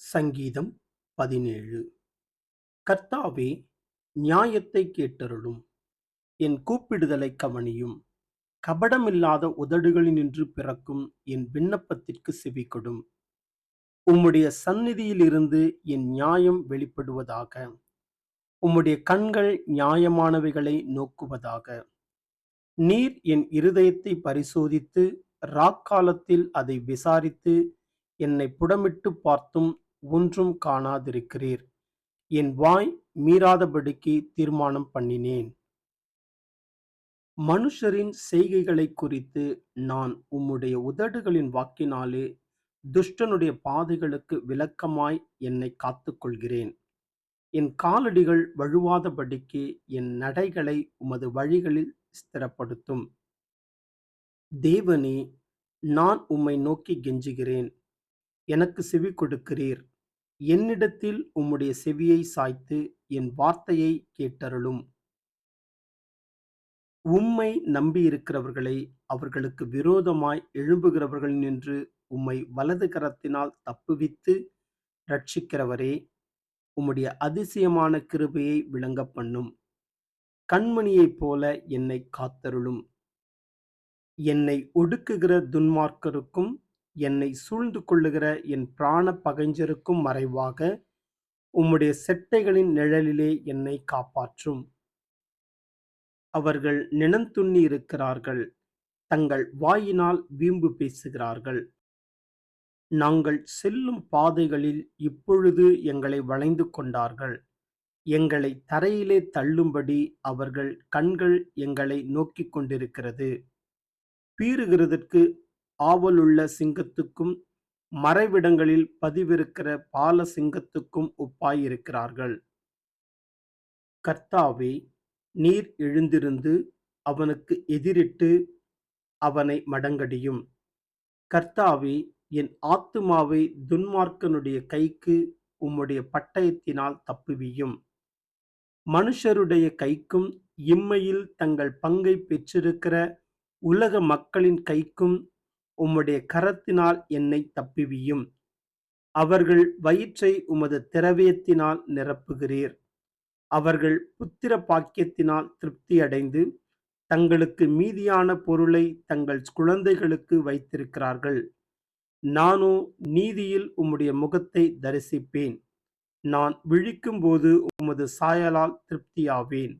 சங்கீதம் பதினேழு. கர்த்தாவே நியாயத்தைக் கேட்டருளும். என் கூப்பிடுதலை கவனியும். கபடமில்லாத உதடுகளினின்று பிறக்கும் என் விண்ணப்பத்திற்கு செவிக்கொடும் உம்முடைய சந்நிதியிலிருந்து என் நியாயம் வெளிப்படுவதாக. உம்முடைய கண்கள் நியாயமானவைகளை நோக்குவதாக. நீர் என் இருதயத்தை பரிசோதித்து ராக்காலத்தில் அதை விசாரித்து என்னை புடமிட்டு பார்த்தும் ஒன்றும் காணாதிருக்கிறீர். என் வாய் மீறாதபடிக்கு தீர்மானம் பண்ணினேன். மனுஷரின் செய்கைகளைக் குறித்து நான் உம்முடைய உதடுகளின் வாக்கினாலே துஷ்டனுடைய பாதைகளுக்கு விளக்கமாய் என்னை காத்துக்கொள்கிறேன். என் காலடிகள் வழுவாதபடிக்கு என் நடைகளை உமது வழிகளில் ஸ்திரப்படுத்தும். தேவனே நான் உம்மை நோக்கி கெஞ்சுகிறேன். எனக்கு செவி கொடுக்கிறீர். என்னிடத்தில் உம்முடைய செவியை சாய்த்து என் வார்த்தையை கேட்டருளும். உம்மை நம்பியிருக்கிறவர்களை அவர்களுக்கு விரோதமாய் எழும்புகிறவர்கள் நின்று உம்மை வலது கரத்தினால் தப்புவித்து ரட்சிக்கிறவரே உம்முடைய அதிசயமான கிருபையை விளங்க பண்ணும் கண்மணியைப் போல என்னை காத்தருளும். என்னை ஒடுக்குகிற துன்மார்க்கருக்கும் என்னை சூழ்ந்து கொள்ளுகிற என் பிராண பகைஞருக்கும் மறைவாக உம்முடைய செட்டைகளின் நிழலிலே என்னை காப்பாற்றும். அவர்கள் நினந்துண்ணி இருக்கிறார்கள். தங்கள் வாயினால் வீம்பு பேசுகிறார்கள். நாங்கள் செல்லும் பாதைகளில் இப்பொழுது எங்களை வளைந்து கொண்டார்கள். எங்களை தரையிலே தள்ளும்படி அவர்கள் கண்கள் எங்களை நோக்கிக் கொண்டிருக்கிறது. பீறுகிறதற்கு ஆவலுள்ள சிங்கத்துக்கும் மறைவிடங்களில் பதிவிருக்கிற பால சிங்கத்துக்கும் ஒப்பாயிருக்கிறார்கள். கர்த்தாவே நீர் எழுந்திருந்து அவனுக்கு எதிரிட்டு அவனை மடங்கடியும். கர்த்தாவே என் ஆத்துமாவை துன்மார்க்கனுடைய கைக்கு உம்முடைய பட்டயத்தினால் தப்புவியும். மனுஷருடைய கைக்கும் இம்மையில் தங்கள் பங்கை பெற்றிருக்கிற உலக மக்களின் கைக்கும் உம்முடைய கரத்தினால் என்னை தப்பிவியும். அவர்கள் வயிற்றை உமது திரவியத்தினால் நிரப்புகிறீர். அவர்கள் புத்திர பாக்கியத்தினால் திருப்தியடைந்து தங்களுக்கு மீதியான பொருளை தங்கள் குழந்தைகளுக்கு வைத்திருக்கிறார்கள். நானோ நீதியில் உம்முடைய முகத்தை தரிசிப்பேன். நான் விழிக்கும்போது உமது சாயலால் திருப்தியாவேன்.